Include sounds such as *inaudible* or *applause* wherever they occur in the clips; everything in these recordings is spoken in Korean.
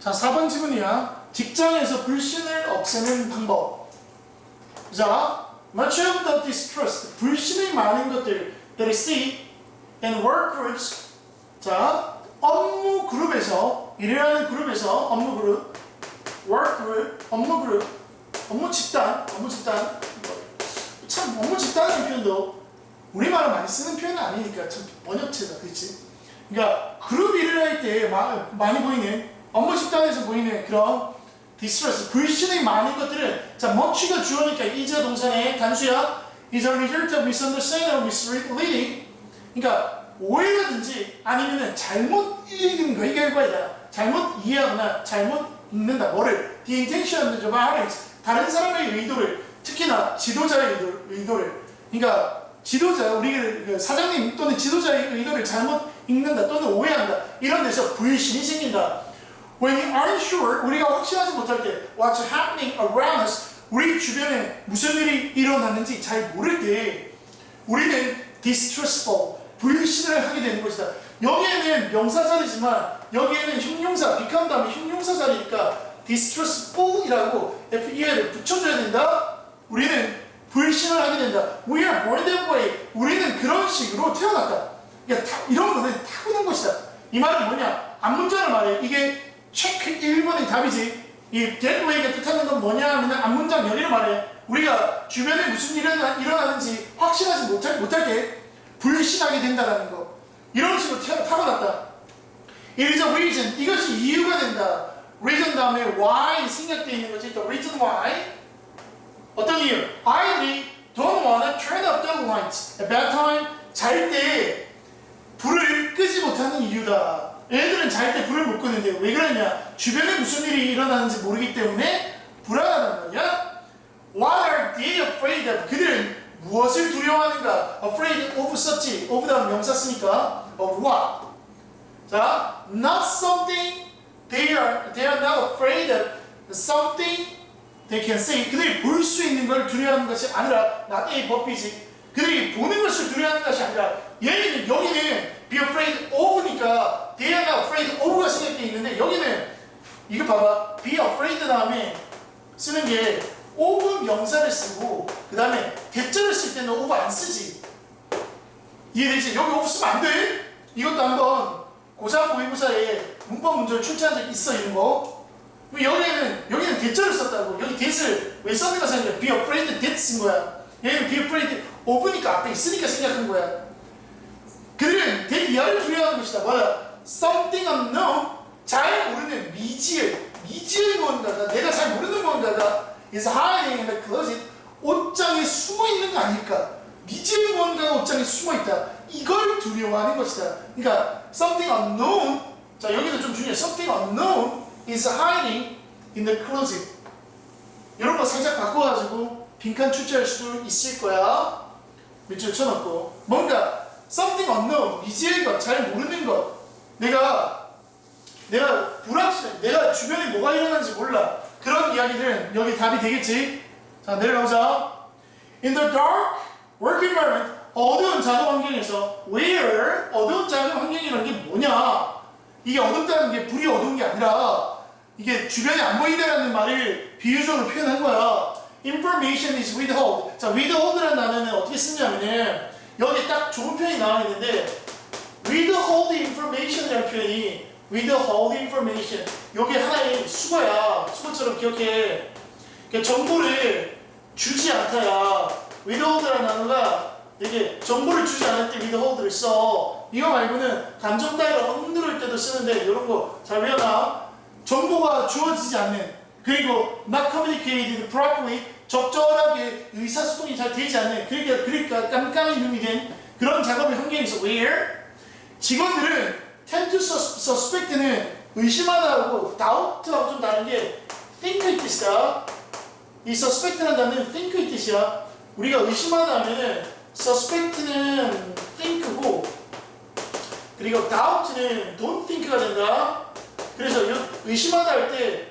자, 4번 질문이야. 직장에서 불신을 없애는 방법. 자, much of the distrust, 불신이 많은 것들 that I see in work groups. 자, 업무 그룹에서, 일하는 그룹에서, 업무 그룹, work group, 업무 그룹, 업무 집단, 업무 집단. 참, 업무 집단이라는 표현도 우리말로 많이 쓰는 표현은 아니니까 참 번역체다, 그렇지? 그러니까 그룹 일을 할 때 많이 보이는 업무 집단에서 보이는 그런 디스트레스, 불신이 많은 것들은 자, much가 주어니까 이제 동사의 단수야. Is a result of misunderstanding or misleading 그러니까 오해라든지 아니면은 잘못 읽는 거 이게 결과이다 잘못 이해하거나 잘못 읽는다. 뭐를? The intention of others 다른 사람의 의도를 특히나 지도자의 의도, 의도를. 그러니까 지도자 우리 그 사장님 또는 지도자의 의도를 잘못 읽는다 또는 오해한다. 이런 데서 불신이 생긴다 When we aren't sure, 우리가 확실하지 못할 때 what's happening around us, 우리 주변에 무슨 일이 일어나는지 잘 모를 때 우리는 distrustful, 불신을 하게 되는 것이다. 여기에는 명사 자리지만 여기에는 형용사, become 다음에 형용사 자리니까 distrustful이라고 FER을 붙여줘야 된다. 우리는 불신을 하게 된다. We are born that way. 우리는 그런 식으로 태어났다. 그러니까 타- 이런 거는 타고난 것이다. 이 말은 뭐냐? 앞문장을 말해. 이게 체크 1번의 답이지. 이 way가 뜻하는 건 뭐냐 하면 앞문장 열의를 말해. 우리가 주변에 무슨 일이 일어나, 일어나는지 확신하지 못할, 때 불신하게 된다는 거. 이런 식으로 타고났다. It is a reason. 이것이 이유가 된다. reason 다음에 why 생략되어 있는 거지. The reason why. 어떤 이유? I don't wanna turn up the lights at bedtime. 잘 때 불을 끄지 못하는 이유다. 애들은 잘 때 불을 못 끄는데 왜 그러냐? 주변에 무슨 일이 일어나는지 모르기 때문에 불안하단 말이야. What are they afraid of? 그들은 무엇을 두려워하는가? Afraid of 썼지. of 다음 명사 쓰니까 of what? 자, not something they are they are not afraid of something they can see. 그들이 볼 수 있는 걸 두려워하는 것이 아니라 not a 법이지. 그들이 보는 것을 두려워하는 것이 아니라 얘는 여기는 be afraid of니까 they are not afraid of가 생각되어 있는데 여기는 이거 봐봐. be afraid 다음에 쓰는 게 of 명사를 쓰고 그 다음에 대절을 쓸 때는 of 안 쓰지. 이해되지? 여기 of 쓰면 안 돼? 이것도 한번 고3 모의고사에 문법 문제를 출제한 적 있어 이런 거? 여기는 여기는 대절을 썼다고. 여기 that을 왜 썼는가 생각해. be afraid that 쓴 거야. 얘는 be afraid of니까 앞에 있으니까 생각한 거야 그들은 이하를 두려워하는 것이다. 뭐야 something unknown 잘 모르는 미지의 미지의 뭔가가 내가 잘 모르는 뭔가가 is hiding in the closet. 옷장에 숨어 있는 거 아닐까? 미지의 뭔가가 옷장에 숨어 있다. 이걸 두려워하는 것이다. 그러니까 something unknown 자 여기도 좀 중요해. Something unknown is hiding in the closet. 이런 거 살짝 바꿔가지고 빈칸 출제할 수도 있을 거야. 밑줄 쳐놓고. 뭔가 something unknown 미지의 것, 잘 모르는 것. 내가 내가 불확실해 내가 주변에 뭐가 일어나는지 몰라. 그런 이야기들은 여기 답이 되겠지? 자 내려가보자. In the dark work environment 어두운 작업 환경에서 where 어두운 작업 환경이라는 게 뭐냐? 이게 어둡다는 게 불이 어두운 게 아니라 이게 주변에 안 보인다는 말을 비유적으로 표현한 거야. Information is withheld. 자 withhold라는 단어는 어떻게 쓰냐면은 여기 딱 좋은 표현이 나와 있는데 withhold information이라는 표현이 withhold information. 여기 하나의 수거야. 수거처럼 기억해. 그러니까 정보를 주지 않다야 withhold라는 단어가 이게 정보를 주지 않을 때 withhold를 써. 이거 말고는 감정 따위를 억누를 때도 쓰는데 이런 거 잘 외워놔. 정보가 주어지지 않는. 그리고 not communicated properly 적절하게 의사소통이 잘 되지 않는 그러니까 그러니까 깜깜이 눈이 된 그런 작업의 환경에서 where 직원들은 tend to sus- suspect는 의심하다하고 doubt하고 좀 다른 게 think의 뜻이다. 이 suspect라는 단어는 think의 뜻이야. 우리가 의심하다 하면은 suspect는 think고 그리고 doubt는 don't think가 된다. 그래서 여- 의심하다 할때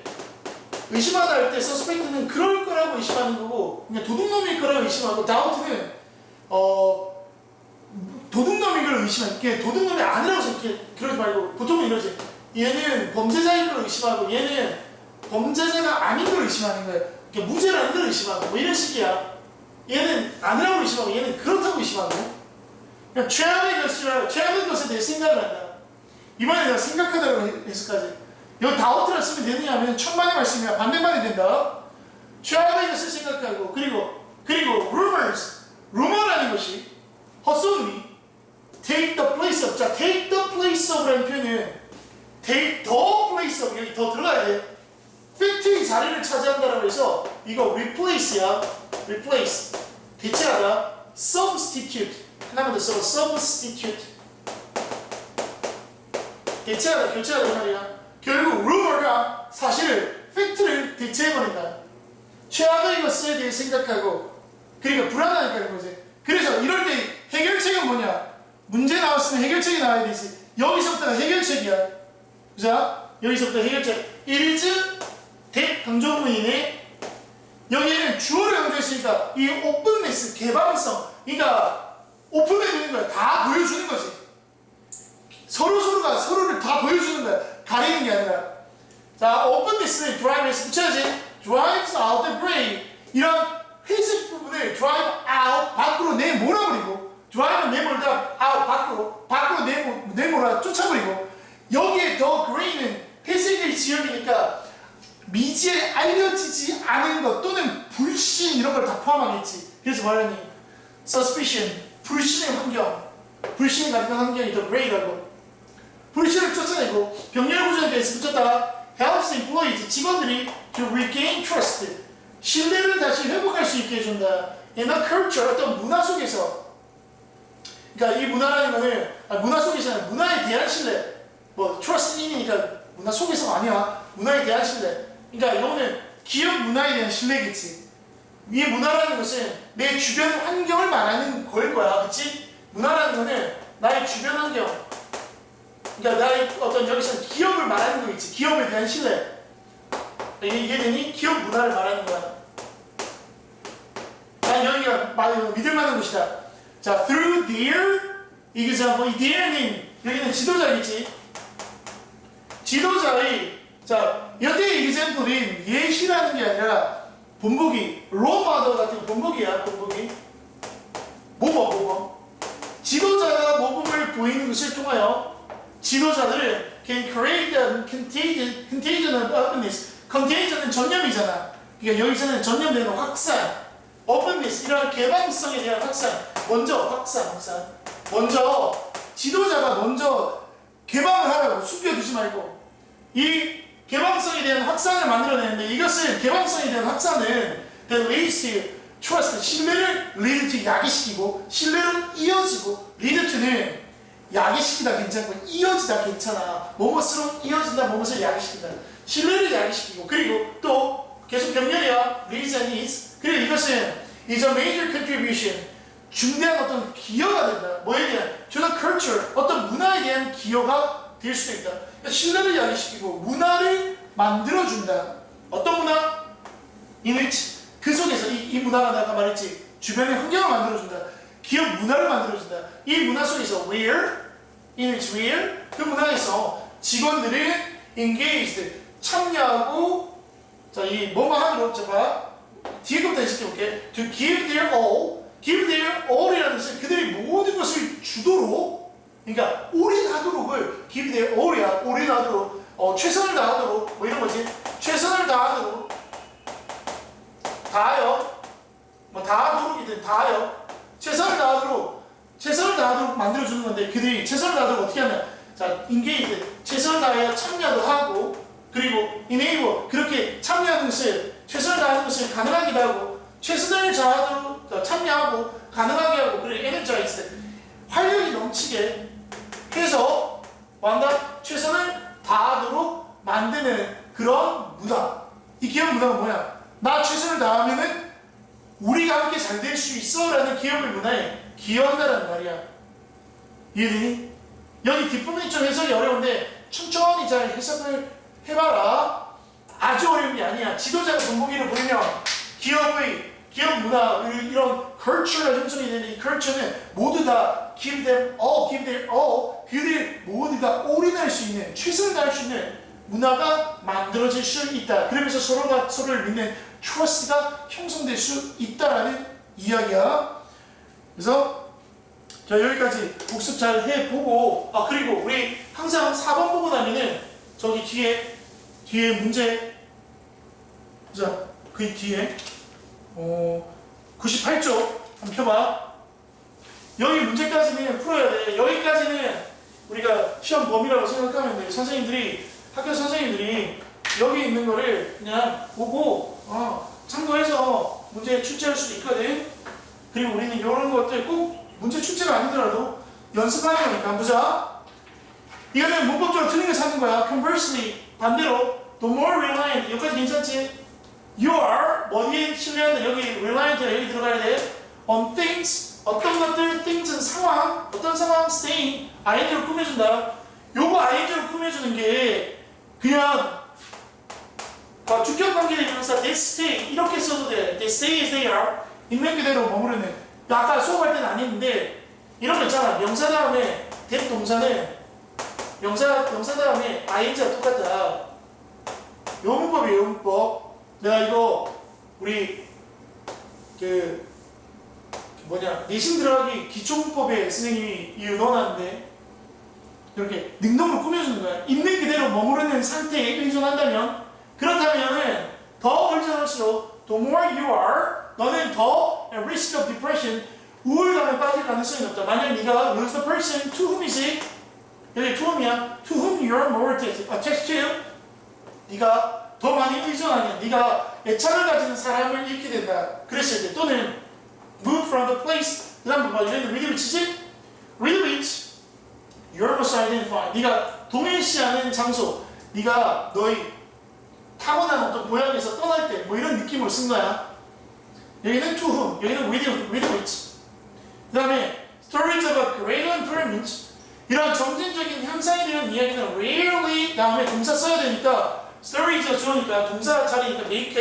의심하다 할때 suspect는 그럴 거라고 의심하는 거고 그냥 도둑놈일 거라고 의심하고 doubt는 어 도둑놈인 걸 의심하는 게 도둑놈이 아니라고 생각해 그러지 말고 보통은 이러지 얘는 범죄자인 걸 의심하고 얘는 범죄자가 아닌 걸 의심하는 거야. 그러니까 무죄라는 걸 의심하고 뭐 이런 식이야. 얘는 아니라고 의심하고 얘는 그렇다고 의심하고. 그냥 최악의 것이라 최악의 것에 대해 생각을 한다. 이번에 내가 생각하다고 해서까지 여기 다우트를 쓰면 되느냐 하면 천만의 말씀이야. 반대만이 된다. 최악의 것을 생각하고 그리고 그리고 rumors rumor라는 것이 헛소문이 take the place of 자 take the place of라는 표현은 take the place of 여기 더 들어가야 돼. 팩트의 자리를 차지한다라고 해서 이거 replace야. replace. 대체하다. substitute. 하나만 더 써봐. substitute. 대체하다 교체하다 이 말이야 결국 rumor가 사실을 팩트를 대체해버린다 최악의 것에 대해 생각하고 그러니까 불안하니까 거지. 그래서 이럴 때 해결책은 뭐냐? 문제 나왔으면 해결책이 나와야 되지. 여기서부터가 해결책이야. 자 여기서부터 해결책. is 대강조문이네. 여기에는 주어를 강조했으니까 이 오픈네스 개방성. 그러니까 오픈해 주는 거야. 다 보여주는 거지. 서로 서로가 서로를 다 보여주는 거야 가리는 게 아니라 자 오픈네스 드라이브에서 붙여야지 drives out the gray 이런 회색 부분을 drive out 밖으로 내몰아버리고 drive는 내몰다 out 밖으로 밖으로 내몰, 내몰아 쫓아버리고 여기에 더 gray는 회색의 지역이니까 미지에 알려지지 않은 것 또는 불신 이런 걸 다 포함하겠지. 그래서 말하니 suspicion 불신의 환경, 불신이 가득한 환경이 더 great라고. 불신을 쫓아내고 병렬 구조에서 붙였다가 helps employees 직원들이 to regain trust 신뢰를 다시 회복할 수 있게 해준다. in a culture 어떤 문화 속에서. 그러니까 이 문화라는 거는 아, 문화 속에서는 문화에 대한 신뢰. 뭐 trust in이니까 문화 속에서가 아니야. 문화에 대한 신뢰. 그러니까 이거는 기업 문화에 대한 신뢰겠지. 이 문화라는 것은 내 주변 환경을 말하는 걸 거야. 그치? 문화라는 거는 나의 주변 환경 그러니까 나의 어떤 여기서 기업을 말하는 거겠지. 기업에 대한 신뢰 이게 이해되니? 기업 문화를 말하는 거야. 난 여기가 말- 믿을 만한 곳이다. 자 through their 이게 뭐이 their는 여기는 지도자겠지. 지도자의 자 여기의 example인 예시라는 게 아니라 본보기 로마더 같은 본보기야 본보기. 모범 모범. 지도자가 모범을 보이는 것을 통하여 지도자들은 can create a contagion, contagion of openness. Contagion은 전염이잖아. 그러니까 여기서는 전염되는 확산 openness 이런 개방성에 대한 확산. 먼저 확산 확산. 먼저 지도자가 먼저 개방을 하라고 숨겨두지 말고. 이 개방성에 대한 확산을 만들어내는데 이것을 개방성에 대한 확산은 the leads to trust 신뢰를 lead to 야기시키고 신뢰로 이어지고 lead to는 야기시키다 괜찮고. 이어지다 괜찮아. 뭐뭇으로 이어진다 뭐뭇을 야기시킨다. 신뢰를 야기시키고. 그리고 또 계속 병렬이야 and needs 그리고 이것은 is a major contribution. 중대한 어떤 기여가 된다. 뭐에 대한? the culture. 어떤 문화에 대한 기여가 될 수도 있다. 그러니까 신뢰를 야기시키고 문화를 만들어준다. 어떤 문화? which 그 속에서 이, 이 문화가 내가 말했지. 주변의 환경을 만들어준다 기업 문화를 만들어준다. 이 문화 속에서 where in which where 그 문화에서 직원들은 engaged 참여하고 자이 뭐뭐 하도록 제가 뒤에 것부터 해석해볼게. To give their all give their all이라는 것은 그들이 모든 것을 주도록 그러니까 올인하도록을 give their all이야. 올인하도록 어, 최선을 다하도록 뭐 이런 거지. 최선을 다하도록. 다하여 뭐 다하도록이든 다하여 최선을 다하도록 최선을 다하도록 만들어주는 건데 그들이 최선을 다하도록 어떻게 하냐? 자 인게이드 최선을 다하여 참여도 하고 그리고 이네이버 그렇게 참여하는 것을 최선을 다하는 것을 가능하기도 하고 최선을 다하도록 어, 참여하고 가능하게 하고 그리고 에너자이즈 활력이 넘치게 해서 완다 최선을 다하도록 만드는 그런 문화 이 기업 문화가 뭐야 나 최선을 다하면은 우리가 함께 잘 될 수 있어 라는 기업의 문화에 기여한다는 말이야 이해되니? 여기 뒷부분이 좀 해석이 어려운데 천천히 잘 해석을 해봐라 아주 어려운 게 아니야 지도자가 본보기를 보면 기업의 기업 문화 이런 culture가 형성이 되는 이 culture는 모두 다 give them all, give their all 그들 모두가 올인할 수 있는 최선을 다할 수 있는 문화가 만들어질 수 있다. 그러면서 서로가 서로를 믿는 트러스트가 형성될 수 있다라는 이야기야. 그래서 자 여기까지 복습 잘 해보고 아 그리고 우리 항상 4번 보고 나면은 저기 뒤에 뒤에 문제. 자그 뒤에. 어 98쪽 한번 펴봐. 여기 문제까지는 풀어야 돼. 여기까지는 우리가 시험 범위라고 생각하면 돼. 선생님들이 학교 선생님들이 여기 있는 거를 그냥 보고 어, 참고해서 문제 출제할 수도 있거든 그리고 우리는 이런 것들 꼭 문제 출제가 아니더라도 연습하는 거니까 보자. 이거는 문법적으로 틀린 거 찾는 거야. Conversely 반대로 the more reliant 여기까지 괜찮지? You are 어디에 신뢰한다 여기 reliant 여기 들어가야 돼. On things 어떤 것들 things은 상황 어떤 상황 staying ing로 꾸며준다. 요거 ing로 꾸며주는 게 그냥 아, 주격 관계의 명사 they stay 이렇게 써도 돼. They stay as they are 있는 그대로 머무르는. 아까 수업할 때는 안 했는데 이런 거 있잖아. 명사 다음에 된 동사는 명사 명사 다음에 ing가 똑같다. 요 문법이에요, 요 문법. 내가 이거 우리 그 뭐냐 내신 들어가기 기초 문법에 선생님이 이거 넣어놨는데 이렇게 능동으로 꾸며주는 거야. 있는 그대로 머무르는 상태에 의존한다면 그렇다면은 더 의존할수록 the more you are 너는 더 risk of depression 우울감에 빠질 가능성이 높다. 만약 네가 lose the person to whom이지 여기 to whom이야. to whom you are more attached to 네가 더 많이 의존하는 네가 애착을 가지는 사람을 잃게 된다. 그랬을 때 또는 move from the place 그 다음 뭐 이런 with which지 with which you're most identified 네가 동일시하는 장소 네가 너의 타고난 어떤 고향에서 떠날 때 뭐 이런 느낌을 쓴 거야. 여기는 to whom, 여기는 with, with which. 그 다음에 stories of a greater improvement. 이런 점진적인 향상에 대한 이야기는 rarely 다음에 동사 써야 되니까 stories가 좋으니까 동사 자리니까 make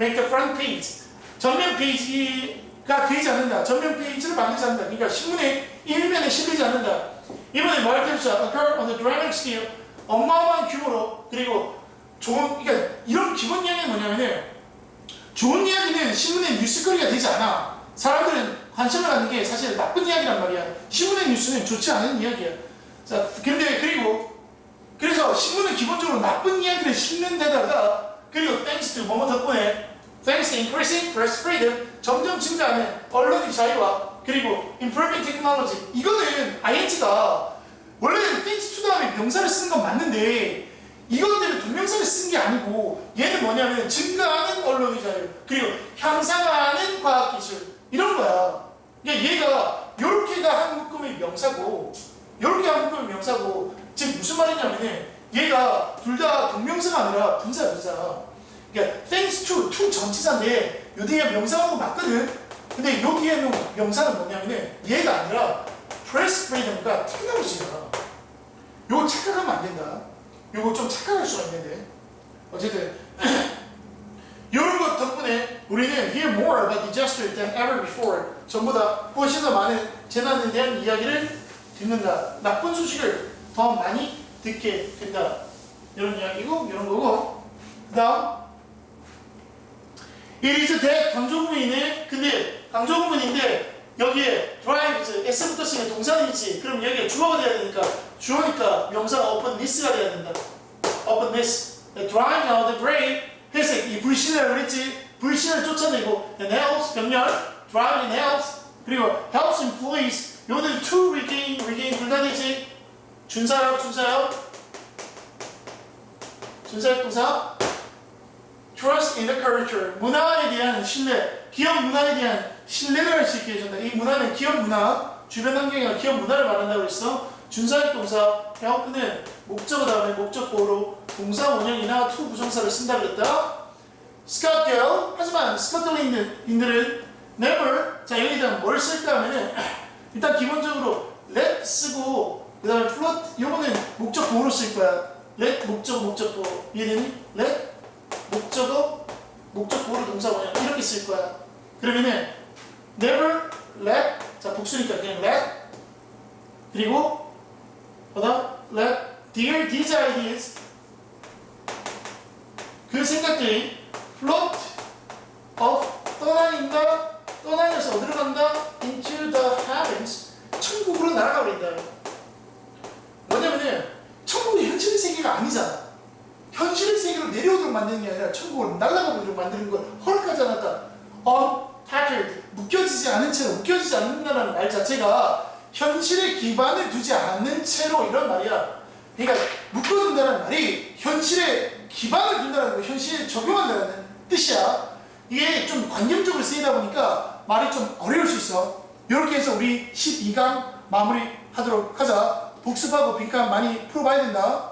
make a front page. 전면 페이지가 되지 않는다. 전면 페이지를 만들지 않는다. 그러니까 신문의 일면에 실리지 않는다. 이번에 뭐 말할 때죠. occur on the dramatic scale. 어마어마한 규모로 그리고 좋은 그러니까 이런 기본 이야기는 뭐냐면은 좋은 이야기는 신문의 뉴스거리가 되지 않아. 사람들은 관심을 갖는 게 사실 나쁜 이야기란 말이야. 신문의 뉴스는 좋지 않은 이야기야. 자, 근데 그리고 그래서 신문은 기본적으로 나쁜 이야기를 싣는 데다가 그리고 thanks to 뭐뭐 덕분에 thanks to increasing press freedom 점점 증가하는 언론의 자유와 그리고 improving technology 이거는 ing가 원래는 thanks to 다음에 명사를 쓰는 건 맞는데 이것들은 동명사를 쓴 게 아니고 얘는 뭐냐면 증가하는 언론의 자유 그리고 향상하는 과학기술. 이런 거야. 그러니까 얘가 요렇게가 한 묶음의 명사고 요렇게 한 묶음의 명사고 즉 무슨 말이냐면은 얘가 둘 다 동명사가 아니라 분사 분사. 그러니까 thanks to to 전치사인데 요 뒤에 명사하고 맞거든. 근데 요 있는 명사는 뭐냐면은 얘가 아니라 press freedom과 technology야. 요거 착각하면 안 된다 요거 좀 착각할 수가 있는데. 어쨌든 *clears throat* 이런 것 덕분에 우리는 hear more about disaster than ever before. 전부 다 훨씬 더 많은 재난에 대한 이야기를 듣는다. 나쁜 소식을 더 많이 듣게 된다. 이런 이야기고 이런 거고. 그 다음 It is that 강조 부분이네. 근데 강조 부분인데 여기에 drives S부터 쓰는 동사는 있지 그럼 여기에 주어가 돼야 되니까 주어니까 명사가 openness가 돼야 된다 openness the drawing of the brave 회색 이 불신을 그랬지 불신을 쫓아내고 and helps 병렬 driving helps 그리고 helps employees 요는 to regain regain 둘다 되지 준사역 준사역 준사역 동사 trust in the culture 문화에 대한 신뢰 기업 문화에 대한 신뢰를 할 수 있게 해준다 이 문화는 기업 문화 주변 환경이나 기업 문화를 말한다고 했어 준사역 동사 help는 목적어 다음에 목적보로 동사 원형이나 to 부정사를 쓴다 그랬다. 스카틀 하지만 스카틀린들은 never 자 여기다 뭘 쓸까 하면은 *clears throat* 일단 기본적으로 let 쓰고 그 다음에 float 요거는 목적보로 쓸 거야. let 목적 목적보 이해되니? let 목적어 목적보로 동사 원형 이렇게 쓸 거야. 그러면은 never let 자 복수니까 그냥 let. 그리고 뭐다? Let dear these ideas 그 생각들이 float off 떠다닌다 떠다녀서 어디로 간다? into the heavens 천국으로 날아가 버린다 뭐냐면은 천국이 현실의 세계가 아니잖아 현실의 세계로 내려오도록 만드는 게 아니라 천국으로 날아가 버리도록 만드는 걸 허락하지 않았다 untethered 묶여지지 않은 채로 묶여지지 않는다는 말 자체가 현실에 기반을 두지 않는 채로 이런 말이야. 그러니까 묶어둔다는 말이 현실에 기반을 둔다는 거 현실에 적용한다는 뜻이야. 이게 좀 관념적으로 쓰이다 보니까 말이 좀 어려울 수 있어. 이렇게 해서 우리 12강 마무리 하도록 하자. 복습하고 빈칸 많이 풀어봐야 된다